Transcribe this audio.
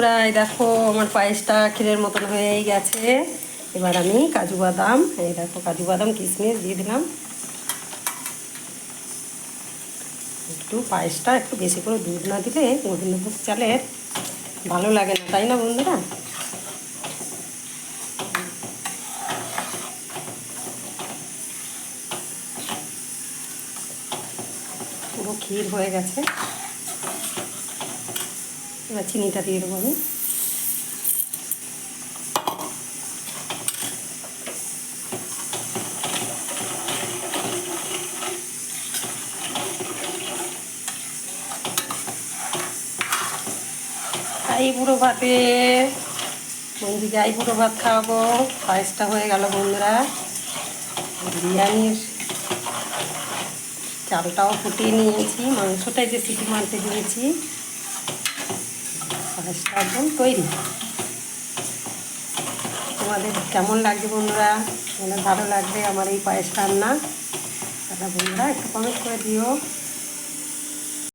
বন্ধুরা এই দেখো আমার পায়েসটা ক্ষীরের মতন হয়েই গেছে। এবার আমি কাজু বাদাম, এই দেখো কাজু বাদাম, কিশমিশ দিয়ে দিলাম। একটু পায়েসটা একটু বেশি করে দুধ না দিলে গোবিন্দভোগ চালের ভালো লাগে না, তাই না বন্ধুরা? পুরো ক্ষীর হয়ে গেছে। এবার চিনিটা দিয়ে দেবো আমি। আই বুড়ো ভাতে বন্ধুকে আই বুড়ো ভাত খাওয়াবো। পায়েসটা হয়ে গেল বন্ধুরা। বিরিয়ানির চালটাও ফুটিয়ে নিয়েছি, মাংসটাই যে সিটি মারতে দিয়েছি। পায়েসটা একদম তৈরি। তোমাদের কেমন লাগবে বন্ধুরা? মানে ভালো লাগবে আমার এই পায়েস রান্না। তারা বন্ধুরা একটু কমেন্ট করে দিও।